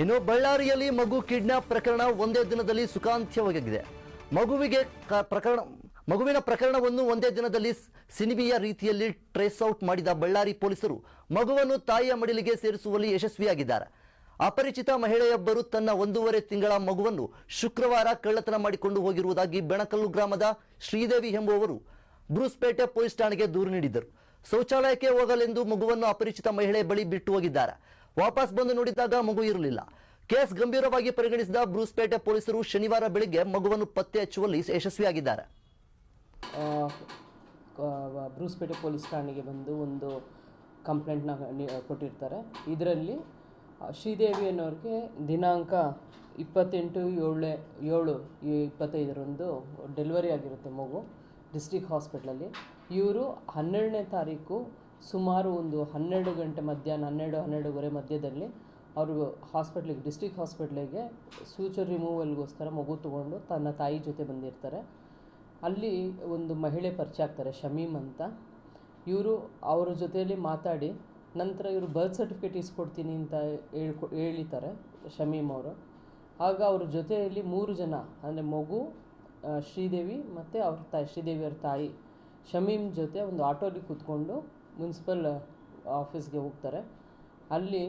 ಇನ್ನು ಬಳ್ಳಾರಿಯಲ್ಲಿ ಮಗು ಕಿಡ್ನಾಪ್ ಪ್ರಕರಣ ಒಂದೇ ದಿನದಲ್ಲಿ ಸುಖಾಂತ್ಯವಾಗಿದೆ. ಮಗುವಿಗೆ ಪ್ರಕರಣ, ಮಗುವಿನ ಪ್ರಕರಣವನ್ನು ಒಂದೇ ದಿನದಲ್ಲಿ ಸಿನಿಮಿಯ ರೀತಿಯಲ್ಲಿ ಟ್ರೇಸ್ ಔಟ್ ಮಾಡಿದ ಬಳ್ಳಾರಿ ಪೊಲೀಸರು ಮಗುವನ್ನು ತಾಯಿಯ ಮಡಿಲಿಗೆ ಸೇರಿಸುವಲ್ಲಿ ಯಶಸ್ವಿಯಾಗಿದ್ದಾರೆ. ಅಪರಿಚಿತ ಮಹಿಳೆಯೊಬ್ಬರು ತನ್ನ ಒಂದೂವರೆ ತಿಂಗಳ ಮಗುವನ್ನು ಶುಕ್ರವಾರ ಕಳ್ಳತನ ಮಾಡಿಕೊಂಡು ಹೋಗಿರುವುದಾಗಿ ಬೆಣಕಲ್ಲು ಗ್ರಾಮದ ಶ್ರೀದೇವಿ ಎಂಬುವವರು ಬ್ರೂಸ್ಪೇಟೆ ಪೊಲೀಸ್ ಠಾಣೆಗೆ ದೂರು ನೀಡಿದ್ದರು. ಶೌಚಾಲಯಕ್ಕೆ ಹೋಗಲೆಂದು ಮಗುವನ್ನು ಅಪರಿಚಿತ ಮಹಿಳೆ ಬಳಿ ಬಿಟ್ಟು ಹೋಗಿದ್ದಾರೆ. ವಾಪಸ್ ಬಂದು ನೋಡಿದಾಗ ಮಗು ಇರಲಿಲ್ಲ. ಕೇಸ್ ಗಂಭೀರವಾಗಿ ಪರಿಗಣಿಸಿದ ಬ್ರೂಸ್ಪೇಟೆ ಪೊಲೀಸರು ಶನಿವಾರ ಬೆಳಿಗ್ಗೆ ಮಗುವನ್ನು ಪತ್ತೆ ಹಚ್ಚುವಲ್ಲಿ ಯಶಸ್ವಿಯಾಗಿದ್ದಾರೆ. ಬ್ರೂಸ್ಪೇಟೆ ಪೊಲೀಸ್ ಠಾಣೆಗೆ ಬಂದು ಒಂದು ಕಂಪ್ಲೇಂಟ್ನ ಕೊಟ್ಟಿರ್ತಾರೆ. ಇದರಲ್ಲಿ ಶ್ರೀದೇವಿ ಅನ್ನೋರಿಗೆ ದಿನಾಂಕ ಇಪ್ಪತ್ತೆಂಟು ಏಳು ಏಳು, ಇಪ್ಪತ್ತೈದರಂದು ಡೆಲಿವರಿ ಆಗಿರುತ್ತೆ ಮಗು ಡಿಸ್ಟಿಕ್ ಹಾಸ್ಪಿಟ್ಲಲ್ಲಿ. ಇವರು ಹನ್ನೆರಡನೇ ತಾರೀಕು ಸುಮಾರು ಒಂದು ಹನ್ನೆರಡು ಗಂಟೆ ಮಧ್ಯಾಹ್ನ, ಹನ್ನೆರಡು, ಹನ್ನೆರಡುವರೆ ಮಧ್ಯದಲ್ಲಿ ಅವರು ಹಾಸ್ಪಿಟ್ಲಿಗೆ, ಡಿಸ್ಟಿಕ್ ಹಾಸ್ಪಿಟ್ಲಿಗೆ ಸೂಚರ್ ರಿಮೂವಲ್ಗೋಸ್ಕರ ಮಗು ತಗೊಂಡು ತನ್ನ ತಾಯಿ ಜೊತೆ ಬಂದಿರ್ತಾರೆ. ಅಲ್ಲಿ ಒಂದು ಮಹಿಳೆ ಪರಿಚಯ ಆಗ್ತಾರೆ, ಶಮೀಮ್ ಅಂತ. ಇವರು ಅವರ ಜೊತೆಯಲ್ಲಿ ಮಾತಾಡಿ, ನಂತರ ಇವರು ಬರ್ತ್ ಸರ್ಟಿಫಿಕೇಟ್ ಇಸ್ಕೊಡ್ತೀನಿ ಅಂತ ಹೇಳ್ಕೊ, ಹೇಳಿತಾರೆ ಶಮೀಮ್ ಅವರು. ಆಗ ಅವ್ರ ಜೊತೆಯಲ್ಲಿ ಮೂರು ಜನ, ಅಂದರೆ ಮಗು ಶ್ರೀದೇವಿ ಮತ್ತು ಅವ್ರ ತಾಯಿ ಶ್ರೀದೇವಿ ಅವ್ರ ತಾಯಿ, ಶಮೀಮ್ ಜೊತೆ ಒಂದು ಆಟೋಲಿ ಕೂತ್ಕೊಂಡು ಮುನ್ಸಿಪಲ್ ಆಫೀಸ್ಗೆ ಹೋಗ್ತಾರೆ. ಅಲ್ಲಿ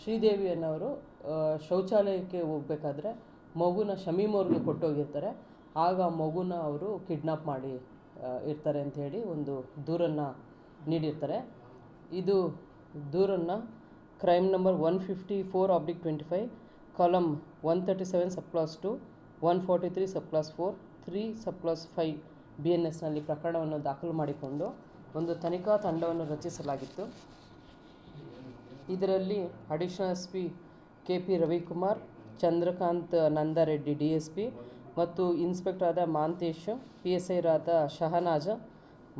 ಶ್ರೀದೇವಿಯನ್ನವರು ಶೌಚಾಲಯಕ್ಕೆ ಹೋಗ್ಬೇಕಾದ್ರೆ ಮಗುನ ಶಮೀಮ್ ಕೊಟ್ಟೋಗಿರ್ತಾರೆ. ಆಗ ಮಗುನ ಅವರು ಕಿಡ್ನಾಪ್ ಮಾಡಿ ಇರ್ತಾರೆ ಅಂತ ಹೇಳಿ ಒಂದು ದೂರನ್ನು ನೀಡಿರ್ತಾರೆ. ಇದು ದೂರನ್ನು crime number one fifty four oblique twenty five column one thirty seven subclause two one forty three subclause four three subclause five B N ಎಸ್ನಲ್ಲಿ ಪ್ರಕರಣವನ್ನು ದಾಖಲು ಮಾಡಿಕೊಂಡು ಒಂದು ತನಿಖಾ ತಂಡವನ್ನು ರಚಿಸಲಾಗಿತ್ತು. ಇದರಲ್ಲಿ additional S P K P Ravikumar, Chandrakant Nandareddy D S P ಮತ್ತು inspector ಆದ ಮಾಂತೇಶ್, ಪಿ ಎಸ್ ಐರಾದ ಶಹನಾಜ,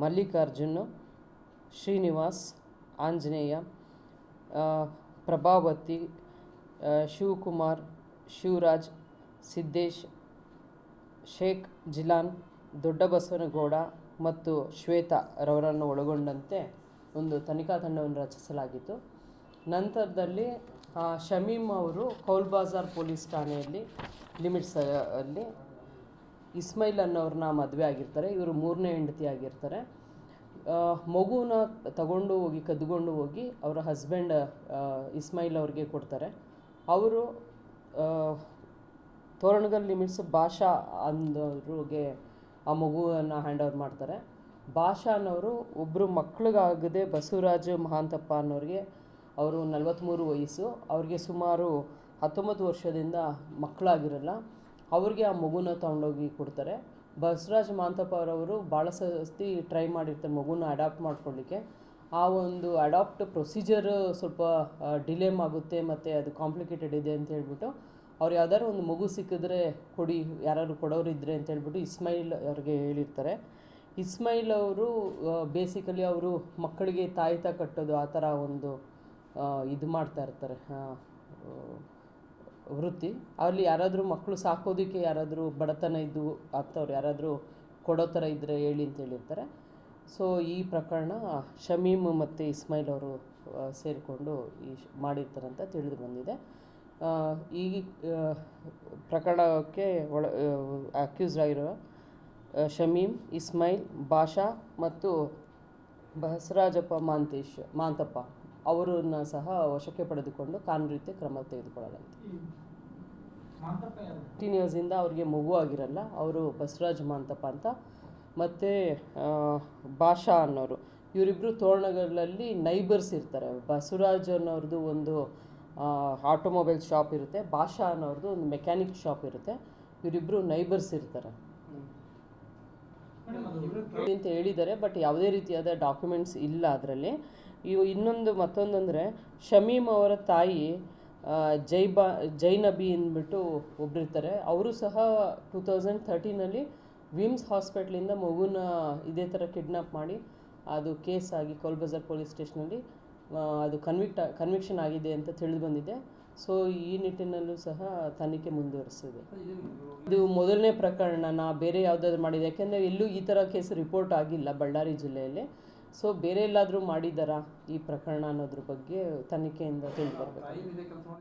ಮಲ್ಲಿಕಾರ್ಜುನ್, ಶ್ರೀನಿವಾಸ್, ಆಂಜನೇಯ ಪ್ರಭಾವತಿ ಶಿವಕುಮಾರ್, ಶಿವರಾಜ್, ಸಿದ್ದೇಶ್, ಶೇಖ್ ಜಿಲಾನ್, ದೊಡ್ಡಬಸವನಗೌಡ ಮತ್ತು ಶ್ವೇತಾ ರವರನ್ನು ಒಳಗೊಂಡಂತೆ ಒಂದು ತನಿಖಾ ತಂಡವನ್ನು ರಚಿಸಲಾಗಿತ್ತು. ನಂತರದಲ್ಲಿ ಶಮೀಮ್ ಅವರು ಕೌಲ್ ಬಾಜಾರ್ ಪೊಲೀಸ್ ಠಾಣೆಯಲ್ಲಿ, ಲಿಮಿಟ್ಸ್ ಅಲ್ಲಿ ಇಸ್ಮೈಲ್ ಅನ್ನೋರನ್ನ ಮದುವೆ ಆಗಿರ್ತಾರೆ. ಇವರು ಮೂರನೇ ಹೆಂಡತಿ ಆಗಿರ್ತಾರೆ. ಮಗುವನ್ನ ಮಗುನ ತಗೊಂಡು ಹೋಗಿ ಕದ್ಕೊಂಡು ಹೋಗಿ ಅವರ ಹಸ್ಬೆಂಡ್ ಇಸ್ಮೈಲ್ ಅವ್ರಿಗೆ ಕೊಡ್ತಾರೆ. ಅವರು ತೋರಣಗಲ್ ಲಿಮಿಟ್ಸ್ ಭಾಷಾ ಅಂದವ್ರಿಗೆ ಆ ಮಗುವನ್ನು ಹ್ಯಾಂಡ್ ಓವರ್ ಮಾಡ್ತಾರೆ. ಭಾಷಾ ಅನ್ನೋರು ಒಬ್ಬರು ಮಕ್ಳಿಗಾಗದೆ ಬಸವರಾಜ ಮಹಾಂತಪ್ಪ ಅನ್ನೋರಿಗೆ ಅವರು ನಲವತ್ತ್ಮೂರು ವಯಸ್ಸು. ಅವ್ರಿಗೆ ಸುಮಾರು ಹತ್ತೊಂಬತ್ತು ವರ್ಷದಿಂದ ಮಕ್ಕಳಾಗಿರಲ್ಲ. ಅವ್ರಿಗೆ ಆ ಮಗುನ ತಗೊಂಡೋಗಿ ಕೊಡ್ತಾರೆ. ಬಸವರಾಜ ಮಹಾಂತಪ್ಪ ಅವರವರು ಭಾಳ ಸಸ್ತಿ ಟ್ರೈ ಮಾಡಿರ್ತಾರೆ ಮಗುನ ಅಡಾಪ್ಟ್ ಮಾಡ್ಕೊಳ್ಳಿಕ್ಕೆ ಆ ಒಂದು ಅಡಾಪ್ಟ್ ಪ್ರೊಸೀಜರ್ ಸ್ವಲ್ಪ ಡಿಲೇಮ್ ಆಗುತ್ತೆ ಮತ್ತು ಅದು ಕಾಂಪ್ಲಿಕೇಟೆಡ್ ಇದೆ ಅಂತ ಹೇಳ್ಬಿಟ್ಟು ಅವ್ರು ಯಾವ್ದಾದ್ರು ಒಂದು ಮಗು ಸಿಕ್ಕಿದ್ರೆ ಕೊಡಿ, ಯಾರಾದ್ರು ಕೊಡೋರು ಇದ್ದರೆ ಅಂತ ಹೇಳ್ಬಿಟ್ಟು ಇಸ್ಮಾಯಿಲ್ ಅವ್ರಿಗೆ ಹೇಳಿರ್ತಾರೆ. ಇಸ್ಮಾಯಿಲ್ ಅವರು ಬೇಸಿಕಲಿ ಅವರು ಮಕ್ಕಳಿಗೆ ತಾಯಿತ ಕಟ್ಟೋದು ಆ ಥರ ಒಂದು ಇದು ಮಾಡ್ತಾ ಇರ್ತಾರೆ ವೃತ್ತಿ. ಅಲ್ಲಿ ಯಾರಾದರೂ ಮಕ್ಕಳು ಸಾಕೋದಕ್ಕೆ ಯಾರಾದರೂ ಬಡತನ ಇದ್ದು ಅಂಥವ್ರು ಯಾರಾದರೂ ಕೊಡೋ ಥರ ಇದ್ದರೆ ಹೇಳಿ ಅಂತ ಹೇಳಿರ್ತಾರೆ. ಸೊ ಈ ಪ್ರಕರಣ ಶಮೀಮ್ ಮತ್ತು ಇಸ್ಮಾಯಿಲ್ ಅವರು ಸೇರಿಕೊಂಡು ಈ ಮಾಡಿರ್ತಾರಂತ ತಿಳಿದು ಬಂದಿದೆ. ಈ ಪ್ರಕರಣಕ್ಕೆ ಒಳ ಅಕ್ಯೂಸ್ ಆಗಿರೋ ಶಮೀಮ್, ಇಸ್ಮೈಲ್, ಬಾಷಾ ಮತ್ತು ಬಸವರಾಜಪ್ಪ ಮಾಂತೇಶ್, ಮಾಂತಪ್ಪ ಅವರನ್ನ ಸಹ ವಶಕ್ಕೆ ಪಡೆದುಕೊಂಡು ಕಾನೂನು ರೀತಿಯ ಕ್ರಮ ತೆಗೆದುಕೊಳ್ಳಲಾಗಿದೆ. ಫಿಫ್ಟೀನ್ ಇಯರ್ಸಿಂದ ಅವರಿಗೆ ಮಗು ಆಗಿರಲ್ಲ, ಅವರು ಬಸವರಾಜ್ ಮಾಂತಪ್ಪ ಅಂತ. ಮತ್ತು ಭಾಷಾ ಅನ್ನೋರು. ಇವರಿಬ್ಬರು ತೋರಣಗಳಲ್ಲಿ ನೈಬರ್ಸ್ ಇರ್ತಾರೆ. ಬಸವರಾಜ್ ಅನ್ನೋರ್ದು ಒಂದು ಆಟೋಮೊಬೈಲ್ ಶಾಪ್ ಇರುತ್ತೆ. ಭಾಷಾ ಅನ್ನೋರ್ದು ಒಂದು ಮೆಕ್ಯಾನಿಕ್ ಶಾಪ್ ಇರುತ್ತೆ. ಇವರಿಬ್ಬರು ನೈಬರ್ಸ್ ಇರ್ತಾರೆ. ಅಂತ ಹೇಳಿದ್ದಾರೆ ಬಟ್ ಯಾವುದೇ ರೀತಿಯಾದ ಡಾಕ್ಯುಮೆಂಟ್ಸ್ ಇಲ್ಲ ಅದರಲ್ಲಿ. ಇವು ಇನ್ನೊಂದು ಮತ್ತೊಂದಂದರೆ, ಶಮೀಮ್ ಅವರ ತಾಯಿ ಜೈಬಾ, ಜೈನಬಿ ಅಂದ್ಬಿಟ್ಟು ಒಬ್ಬರಿರ್ತಾರೆ ಅವರು ಸಹ ಟೂ ತೌಸಂಡ್ ಥರ್ಟೀನಲ್ಲಿ ವಿಮ್ಸ್ ಹಾಸ್ಪಿಟ್ಲಿಂದ ಮಗುನ ಇದೇ ಥರ ಕಿಡ್ನಾಪ್ ಮಾಡಿ, ಅದು ಕೇಸ್ ಆಗಿ ಕೋಲ್ಬಜಾರ್ ಪೊಲೀಸ್ ಸ್ಟೇಷನಲ್ಲಿ ಅದು ಕನ್ವಿಕ್ಟ್ ಕನ್ವಿಕ್ಷನ್ ಆಗಿದೆ ಅಂತ ತಿಳಿದು ಬಂದಿದೆ. ಸೊ ಈ ನಿಟ್ಟಿನಲ್ಲೂ ಸಹ ತನಿಖೆ ಮುಂದುವರಿಸಿದೆ. ಇದು ಮೊದಲನೇ ಪ್ರಕರಣ. ಬೇರೆ ಯಾವುದಾದ್ರು ಮಾಡಿದೆ. ಯಾಕೆಂದರೆ ಎಲ್ಲೂ ಈ ಥರ ಕೇಸ್ ರಿಪೋರ್ಟ್ ಆಗಿಲ್ಲ ಬಳ್ಳಾರಿ ಜಿಲ್ಲೆಯಲ್ಲಿ. ಸೊ ಬೇರೆ ಎಲ್ಲಾದರೂ ಮಾಡಿದ್ದಾರಾ ಈ ಪ್ರಕರಣ ಅನ್ನೋದ್ರ ಬಗ್ಗೆ ತನಿಖೆಯಿಂದ ತಿಳಿದು ಬರಬೇಕು.